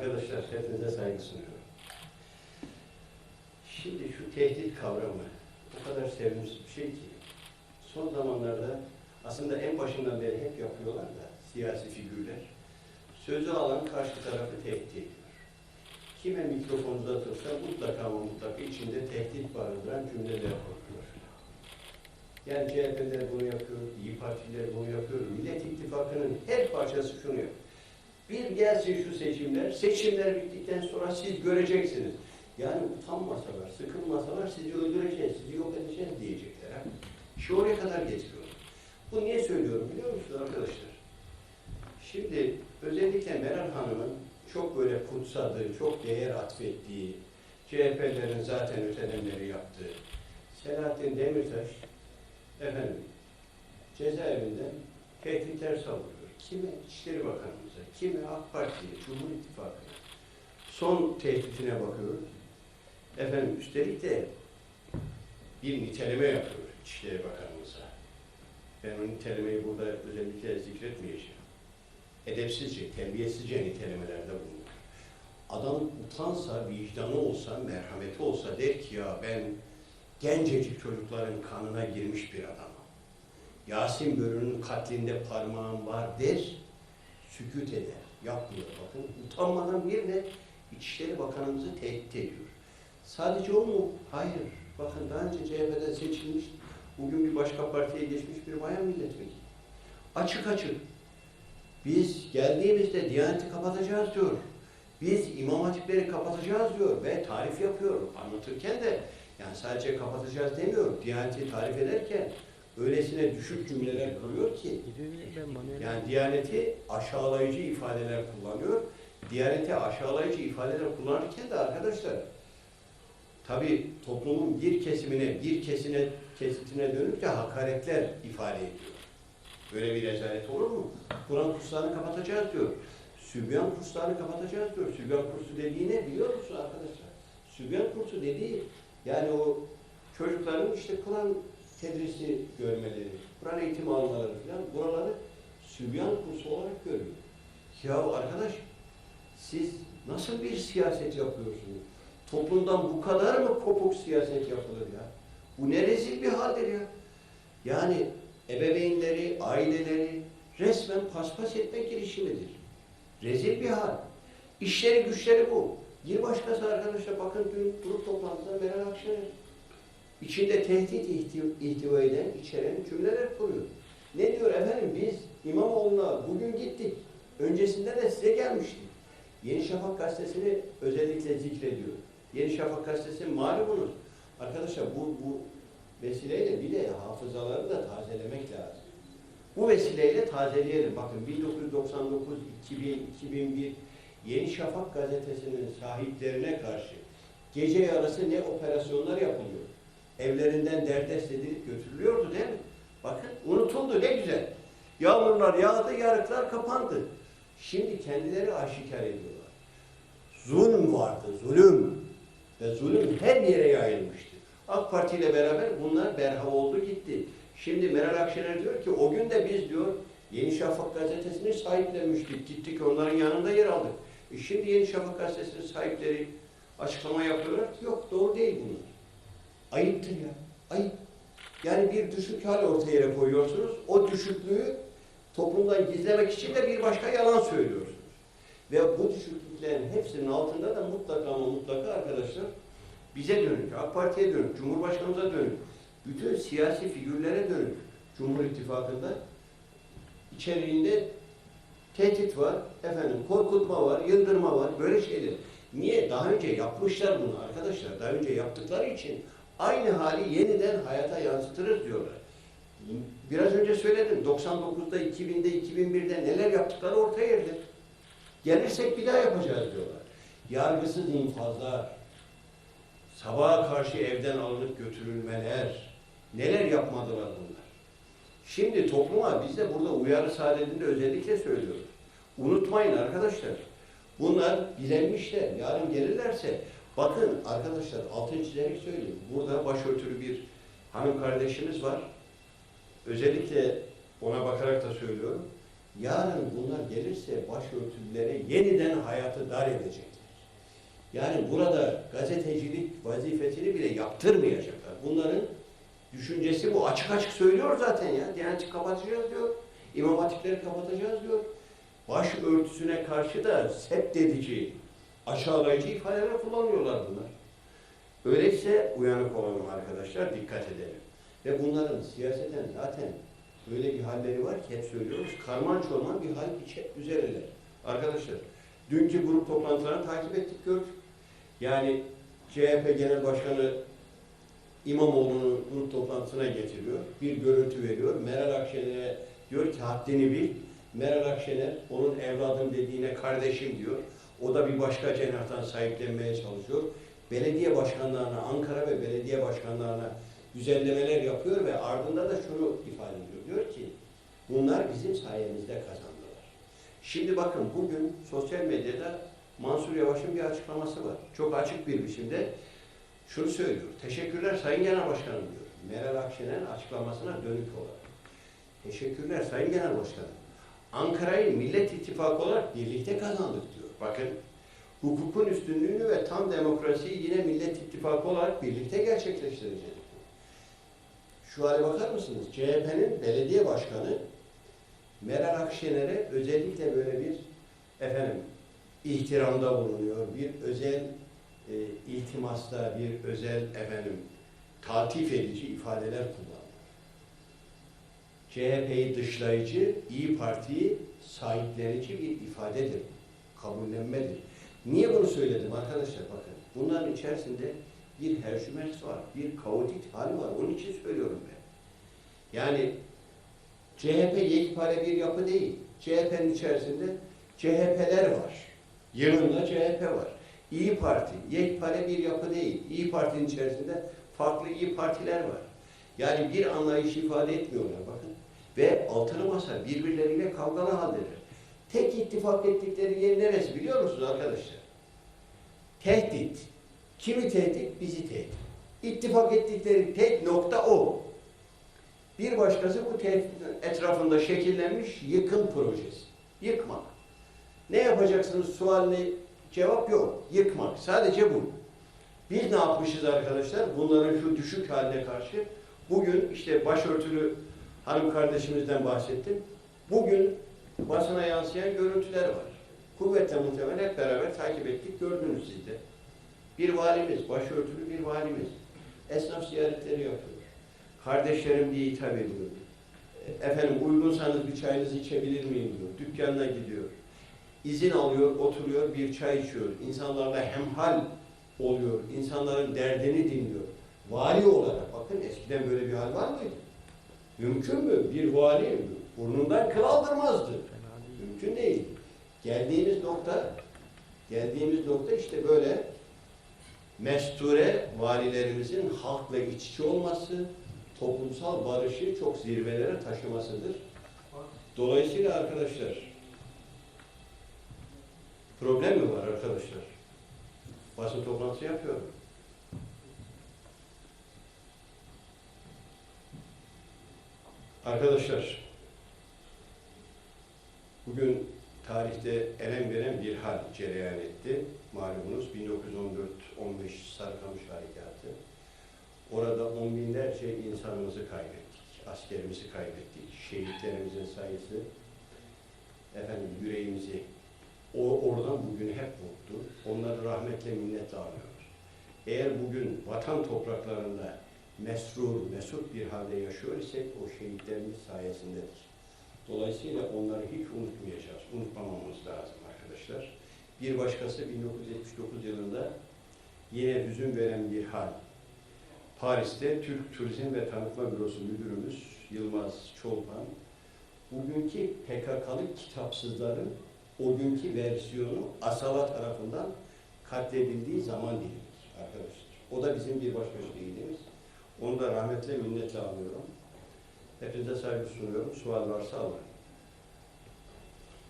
Arkadaşlar hepinize saygı sunuyorum. Şimdi şu tehdit kavramı o kadar sevimsiz bir şey ki son zamanlarda aslında en başından beri hep yapıyorlar da siyasi figürler sözü alan karşı tarafı tehdit ediyor. Kime mikrofon uzatırsa mutlaka ama mutlaka içinde tehdit barındıran cümleler kuruyor. Yani CHP'ler bunu yapıyor, İyi Partiler bunu yapıyor, Millet İttifakı'nın her parçası şunu yapıyor. Bir gelsin şu seçimler, seçimler bittikten sonra siz göreceksiniz. Yani utanmasalar, sıkılmasalar sizi öldüreceğiz, sizi yok edeceğiz diyecekler. Ha? İşi oraya kadar getiriyor. Bu niye söylüyorum biliyor musunuz arkadaşlar? Şimdi özellikle Meral Hanım'ın çok böyle kutsadığı, çok değer atfettiği, CHP'lerin zaten ötelemleri yaptığı, Selahattin Demirtaş, efendim, cezaevinden tehditler savuruyor. Kime? İçişleri Bakanımıza, kime? AK Parti'ye, Cumhur İttifakı'na. Son tehditine bakıyoruz. Efendim, üstelik de bir niteleme yapıyor İçişleri Bakanımıza. Ben o nitelemeyi burada özellikle zikretmeyeceğim. Edepsizce, terbiyesizce nitelemelerde bulunur. Adam utansa, vicdanı olsa, merhameti olsa der ki ya ben gencecik çocukların kanına girmiş bir adamım. Yasin Börü'nün katlinde parmağım var der, sükut eder, yapmıyor. Bakın utanmadan bir de İçişleri Bakanımızı tehdit ediyor. Sadece o mu? Hayır. Bakın daha önce CHP'den seçilmiş, bugün bir başka partiye geçmiş bir bayan milletvekili. Açık açık. Biz geldiğimizde Diyaneti kapatacağız diyor. Biz imam hatipleri kapatacağız diyor ve tarif yapıyor. Anlatırken de yani sadece kapatacağız demiyor. Diyaneti tarif ederken öylesine düşük cümleler kuruyor ki yani Diyaneti aşağılayıcı ifadeler kullanıyor. Diyaneti aşağılayıcı ifadeler kullanırken de arkadaşlar tabi toplumun bir kesimine, bir kesine, kesitine dönüp de hakaretler ifade ediyor. Böyle bir rezalet olur mu? Kur'an kurslarını kapatacağız diyor. Sübyan kurslarını kapatacağız diyor. Sübyan kursu dediği ne biliyor musun arkadaşlar? Sübyan kursu dediği yani o çocukların işte Kur'an tedrisi görmeleri, Kur'an eğitimi almaları falan buraları sübyan kursu olarak görüyor. Ya arkadaş siz nasıl bir siyaset yapıyorsunuz? Toplumdan bu kadar mı kopuk siyaset yapılır ya? Bu ne rezil bir haldir ya? Yani ebeveynleri, aileleri resmen paspas etme girişimidir. Rezil bir hal. İşleri güçleri bu. Bir başkası arkadaşlar bakın dün grup toplantıda Meral Akşener içinde tehdit ihti- ihtiva eden, içeren cümleler kuruyor. Ne diyor efendim biz İmamoğlu'na bugün gittik. Öncesinde de size gelmiştik. Yeni Şafak gazetesini özellikle zikrediyor. Yeni Şafak gazetesi malumunuz. Arkadaşlar bu, bu vesileyle bir de hafızaları da tazelemek lazım. Bu vesileyle tazeleyelim. Bakın 1999, 2000, 2001 Yeni Şafak gazetesinin sahiplerine karşı gece yarısı ne operasyonlar yapılıyor. Evlerinden derdest edilip götürülüyordu değil mi? Bakın unutuldu ne güzel. Yağmurlar yağdı, yarıklar kapandı. Şimdi kendileri aşikar ediyorlar. Zulüm vardı, zulüm. Ve zulüm her yere yayılmıştı. AK Parti ile beraber bunlar berhava oldu gitti. Şimdi Meral Akşener diyor ki o gün de biz diyor Yeni Şafak gazetesini sahiplenmiştik. Gittik onların yanında yer aldık. E şimdi Yeni Şafak gazetesinin sahipleri açıklama yapıyorlar yok doğru değil bunlar. Ayıptır ya. Ayıp. Yani bir düşük hal ortaya koyuyorsunuz. O düşüklüğü toplumdan gizlemek için de bir başka yalan söylüyorsunuz. Ve bu düşüklüklerin hepsinin altında da mutlaka ama mutlaka arkadaşlar bize dönük, AK Parti'ye dönük, Cumhurbaşkanımıza dönük, bütün siyasi figürlere dönük Cumhur İttifakı'nda içeriğinde tehdit var, efendim korkutma var, yıldırma var, böyle şeyler. Niye? Daha önce yapmışlar bunu arkadaşlar. Daha önce yaptıkları için aynı hali yeniden hayata yansıtırız diyorlar. Biraz önce söyledim. 99'da, 2000'de, 2001'de neler yaptıkları ortaya geldi. Gelirsek bir daha yapacağız diyorlar. Yargısız infazlar, sabaha karşı evden alınıp götürülmeler, neler yapmadılar bunlar. Şimdi topluma biz de burada uyarı saadetinde özellikle söylüyoruz. Unutmayın arkadaşlar. Bunlar bilenmişler. Yarın gelirlerse bakın arkadaşlar altın çizerek söyleyeyim. Burada başörtülü bir hanım kardeşimiz var. Özellikle ona bakarak da söylüyorum. Yarın bunlar gelirse başörtülülere yeniden hayatı dar edecekler. Yani burada gazetecilik vazifesini bile yaptırmayacaklar. Bunların düşüncesi bu. Açık açık söylüyor zaten ya. Diyaneti kapatacağız diyor. İmam hatipleri kapatacağız diyor. Başörtüsüne karşı da sep dedici, aşağılayıcı ifadeler kullanıyorlar bunlar. Öyleyse uyanık olalım arkadaşlar, dikkat edelim. Ve bunların siyaseten zaten öyle bir halleri var ki hep söylüyoruz, karman çorman bir hal içe, üzereler. Arkadaşlar, dünkü grup toplantılarını takip ettik, gördük. Yani CHP Genel Başkanı İmamoğlu'nu grup toplantısına getiriyor. Bir görüntü veriyor. Meral Akşener'e diyor ki haddini bil. Meral Akşener onun evladım dediğine kardeşim diyor. O da bir başka cenahtan sahiplenmeye çalışıyor. Belediye başkanlarına, Ankara ve belediye başkanlarına güzellemeler yapıyor ve ardında da şunu ifade ediyor. Diyor ki bunlar bizim sayemizde kazandılar. Şimdi bakın bugün sosyal medyada Mansur Yavaş'ın bir açıklaması var. Çok açık bir biçimde şunu söylüyor. Teşekkürler Sayın Genel Başkanım diyor. Meral Akşener'in açıklamasına dönük olarak. Teşekkürler Sayın Genel Başkanım. Ankara'yı Millet İttifakı olarak birlikte kazandık diyor. Bakın hukukun üstünlüğünü ve tam demokrasiyi yine Millet İttifakı olarak birlikte gerçekleştireceğiz. Şu hale bakar mısınız? CHP'nin belediye başkanı Meral Akşener'e özellikle böyle bir efendim ihtiramda bulunuyor. Bir özel e, iltimasta, bir özel efendim tatif edici ifadeler kullanıyor. CHP'yi dışlayıcı, İyi Parti'yi sahiplenici bir ifadedir. Kabullenmedir. Niye bunu söyledim arkadaşlar bakın. Bunların içerisinde bir herşümes var, bir kaotik hal var. Onun için söylüyorum ben. Yani CHP yekpare bir yapı değil. CHP'nin içerisinde CHP'ler var. Yanında CHP var. İyi Parti yekpare bir yapı değil. İyi Parti'nin içerisinde farklı iyi partiler var. Yani bir anlayış ifade etmiyorlar bakın. Ve altılı masa birbirleriyle kavgalı haldeler. Tek ittifak ettikleri yer neresi biliyor musunuz arkadaşlar? Tehdit. Kimi tehdit? Bizi tehdit. İttifak ettikleri tek nokta o. Bir başkası bu tehditin etrafında şekillenmiş yıkım projesi. Yıkmak. Ne yapacaksınız sualine cevap yok. Yıkmak. Sadece bu. Biz ne yapmışız arkadaşlar? Bunların şu düşük haline karşı bugün işte başörtülü hanım kardeşimizden bahsettim. Bugün basına yansıyan görüntüler var. Kuvvetle muhtemelen hep beraber takip ettik, gördünüz siz de. Bir valimiz, başörtülü bir valimiz. Esnaf ziyaretleri yapıyor. Kardeşlerim diye hitap ediyor. Efendim uygunsanız bir çayınızı içebilir miyim diyor. Dükkanına gidiyor. İzin alıyor, oturuyor, bir çay içiyor. İnsanlarla hemhal oluyor. İnsanların derdini dinliyor. Vali olarak, bakın eskiden böyle bir hal var mıydı? Mümkün mü? Bir vali burnundan kıl. Mümkün değil. Geldiğimiz nokta, geldiğimiz nokta işte böyle mesture valilerimizin halkla iç içe olması, toplumsal barışı çok zirvelere taşımasıdır. Dolayısıyla arkadaşlar, problem mi var arkadaşlar? Basın toplantısı yapıyorum. Arkadaşlar, bugün tarihte elem veren bir hal cereyan etti. Malumunuz 1914-15 Sarıkamış Harekatı. Orada on binlerce insanımızı kaybettik, askerimizi kaybettik, şehitlerimizin sayısı efendim yüreğimizi o oradan bugün hep vurdu. Onları rahmetle minnetle anıyoruz. Eğer bugün vatan topraklarında mesrur, mesut bir halde yaşıyor isek o şehitlerimiz sayesindedir. Dolayısıyla onları hiç unutmayacağız, unutmamamız lazım arkadaşlar. Bir başkası 1979 yılında yine hüzün veren bir hal. Paris'te Türk Turizm ve Tanıtma Bürosu Müdürümüz Yılmaz Çolpan, bugünkü PKK'lı kitapsızların o günkü versiyonu Asala tarafından katledildiği zaman dilimiz arkadaşlar. O da bizim bir başka şehidimiz. Onu da rahmetle minnetle anıyorum. Hepinize saygı sunuyorum. Sual varsa alın.